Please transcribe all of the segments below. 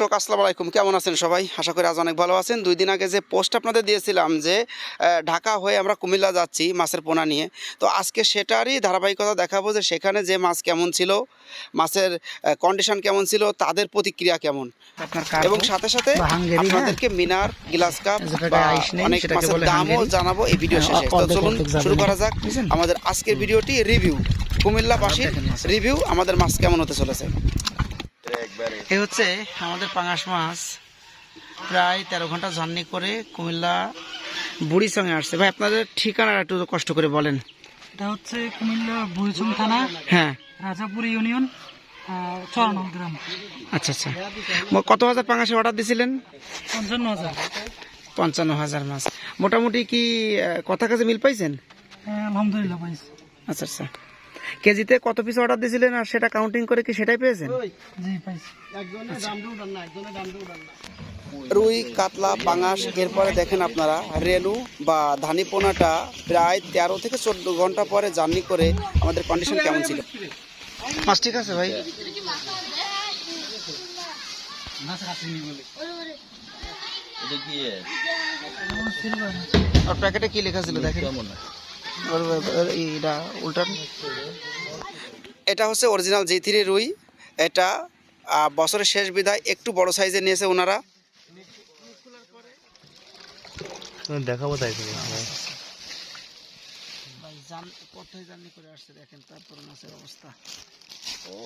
দর্শক আসসালামু আলাইকুম। কেমন আছেন সবাই? আশা করি আজ অনেক ভালো আছেন। দুই দিন আগে যে পোস্ট আপনাদের দিয়েছিলাম যে ঢাকা হয়ে আমরা কুমিল্লা যাচ্ছি মাছের পোনা নিয়ে। তো আজকে সেটারই ধারাবাহিকতা দেখাবো যে সেখানে যে মাছ কেমন ছিল মাছের কন্ডিশন কেমন ছিল তাদের প্রতিক্রিয়া কেমন। এবং সাথে সাথে হ্যাঁ। আপনাদেরকে মিনার গ্লাস কাপ অনেক মাছের দামও জানাব এই ভিডিও হ্যাঁ, শেষে। তো চলুন শুরু করা যাক। আমাদের আজকের ভিডিওটি রিভিউ কুমিল্লাবাসীর। রিভিউ আমাদের মাছ কেমন হতে চলেছে। এ হচ্ছে আমাদের পাঙাশ মাছ। প্রায় তেরো ঘণ্টা জার্নি করে কুমিল্লা বুড়ি সঙ্গে আসছে। ভাই আপনাদের ঠিকানা একটু কষ্ট করে বলেন। এটা হচ্ছে কুমিল্লা বুড়িচুং থানা হ্যাঁ। রাজাপুর ইউনিয়ন চরানল গ্রাম। আচ্ছা আচ্ছা। কত হাজার পাঙাশে অর্ডার দিয়েছিলেন পঞ্চান্ন হাজার। পঞ্চান্ন হাজার মাছ। মোটামুটি কি কথা কাজে মিল পাইছেন? হ্যাঁ, আলহামদুলিল্লাহ পাইছি। আচ্ছা আচ্ছা। কেজিতে কত পিস অর্ডার দিয়েছিলেন আর সেটা কাউন্টিং করে কি সেটাই পেয়েছেন? রুই কাতলা পাঙাশ এরপরে দেখেন আপনারা রেনু বা ধানি পোনাটা প্রায় তেরো থেকে চোদ্দ ঘণ্টা পরে জার্নি করে আমাদের কন্ডিশন কেমন ছিল? মাছ ঠিক আছে ভাই? আর প্যাকেটে কি লেখা ছিল দেখেন। উল্টান। এটা হচ্ছে অরিজিনাল জি থ্রি রুই। এটা বছরের শেষ বিদায় একটু বড় সাইজে নিয়েছে ওনারা দেখাবো তাই কোথায় জার্নি করে আসছে দেখেন তারপর মাছের অবস্থা। ও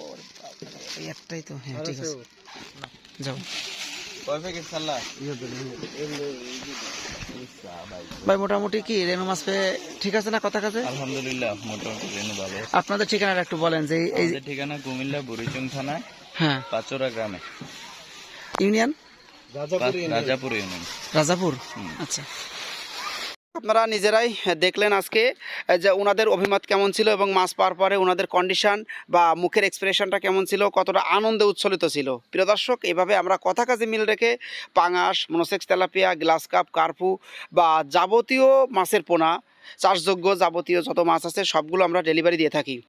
একটাই তো হ্যাঁ ঠিক আছে। যাও। ভাই মোটামুটি কি রেনু মাছ পেয়ে ঠিক আছে না কথা কাছে আলহামদুলিল্লাহ মোটামুটি রেনু ভালো আপনাদের ঠিকানাটা একটু বলেন যে এই- ঠিকানা কুমিল্লা বুড়িচুং থানা হ্যাঁ। পাচোরা গ্রামে। ইউনিয়ন? রাজাপুর ইউনিয়ন। রাজাপুর? আচ্ছা। আপনারা নিজেরাই দেখলেন আজকে যে ওনাদের অভিমত কেমন ছিল এবং মাছ পাওয়ার পরে ওনাদের কন্ডিশন বা মুখের এক্সপ্রেশনটা কেমন ছিল, কতটা আনন্দে উচ্ছ্বলিত ছিল। প্রিয় দর্শক, এভাবে আমরা কথা কাজে মিল রেখে পাঙাশ, monosex, tilapia, glass carp, carp বা যাবতীয় মাছের পোনা, চাষযোগ্য যাবতীয় যত মাছ আছে সবগুলো আমরা ডেলিভারি দিয়ে থাকি।